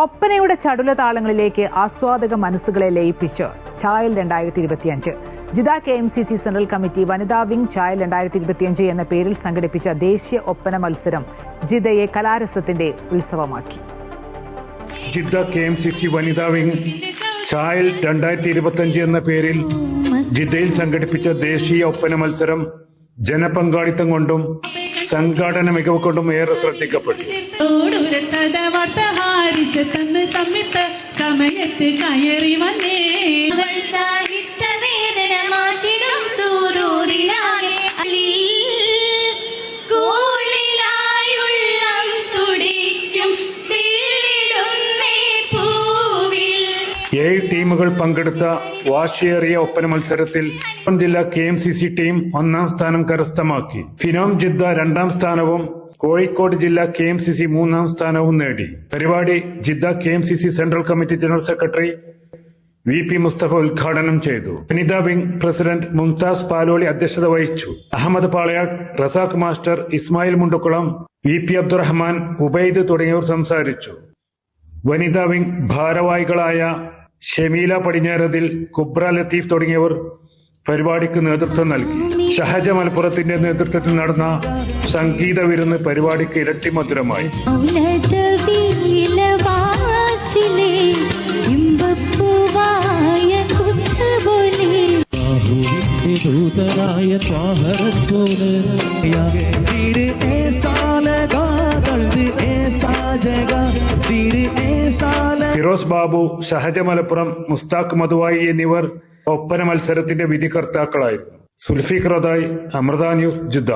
ഒപ്പനയുടെ ചടുല താളങ്ങളിലേക്ക് ആസ്വാദക മനസ്സുകളെ ലയിപ്പിച്ച്. ചായൽ രണ്ടായിരത്തി ഇരുപത്തിയഞ്ച് Jeddah K M C C central committee വനിതാ വിംഗ് ചായൽ രണ്ടായിരത്തി ഇരുപത്തിയഞ്ച് എന്ന പേരിൽ സംഘടിപ്പിച്ച ദേശീയ ഒപ്പന മത്സരം ജിദയെ കലാരസത്തിന്റെ ഉത്സവമാക്കി. Jeddah K M C C വനിതാ വിംഗ് ചായൽ രണ്ടായിരത്തി ഇരുപത്തിയഞ്ച് എന്ന പേരിൽ ജിദ്ദയിൽ സംഘടിപ്പിച്ച ദേശീയ ഒപ്പന മത്സരം ജനപങ്കാളിത്തം കൊണ്ടും സംഘാടന മികവ് കൊണ്ടും ഏറെ ശ്രദ്ധിക്കപ്പെട്ടു സമയത്ത് കയറി വന്നേ. ഏഴ് ടീമുകൾ പങ്കെടുത്ത വാശിയേറിയ ഒപ്പന മത്സരത്തിൽ മലപ്പുറം ജില്ലാ K M C C team ഒന്നാം സ്ഥാനം കരസ്ഥമാക്കി. ഫിനോം ജിദ്ദ രണ്ടാം സ്ഥാനവും കോഴിക്കോട് ജില്ലാ കെ എം സി സി മൂന്നാം സ്ഥാനവും നേടി. പരിപാടി Jeddah K M C C central committee general secretary V P Mustafa ഉദ്ഘാടനം ചെയ്തു. വനിതാ വിംഗ് പ്രസിഡന്റ് മുംതാസ് പാലോളി അധ്യക്ഷത വഹിച്ചു. Ahmed Palayad Razak master Ismail Mundukkulam V P Abdurahman Ubaid തുടങ്ങിയവർ സംസാരിച്ചു. വനിതാ വിംഗ് ഭാരവാഹികളായ ഷമീല പടിഞ്ഞാറതിൽ കുബ്ര ലത്തീഫ് തുടങ്ങിയവർ പരിപാടിക്ക് നേതൃത്വം നൽകി. ഷഹജ മലപ്പുറത്തിന്റെ നേതൃത്വത്തിൽ നടന്ന സംഗീത വിരുന്ന് പരിപാടിക്ക് ഇരട്ടി മധുരമായി. ഔലതവീലവാസിലെ ഇമ്പപ്പൂവായ ഫിറോസ് ബാബു ഷഹജ മലപ്പുറം മുസ്താഖ് മധുവായി എന്നിവർ ഒപ്പന മത്സരത്തിന്റെ വിധികർത്താക്കളായിരുന്നു. Sulfeeq Radai Amrita news Jeddah.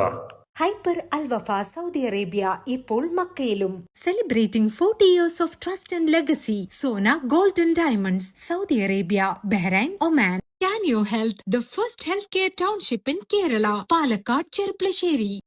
Hyper Alwafa Saudi Arabia ഇപ്പോൾ മക്കയിലും. Celebrating forty years of trust and legacy Sona golden diamonds Saudi Arabia Bahrain Oman. Can you health the first health care township in Kerala Palakkad Cherplasherry.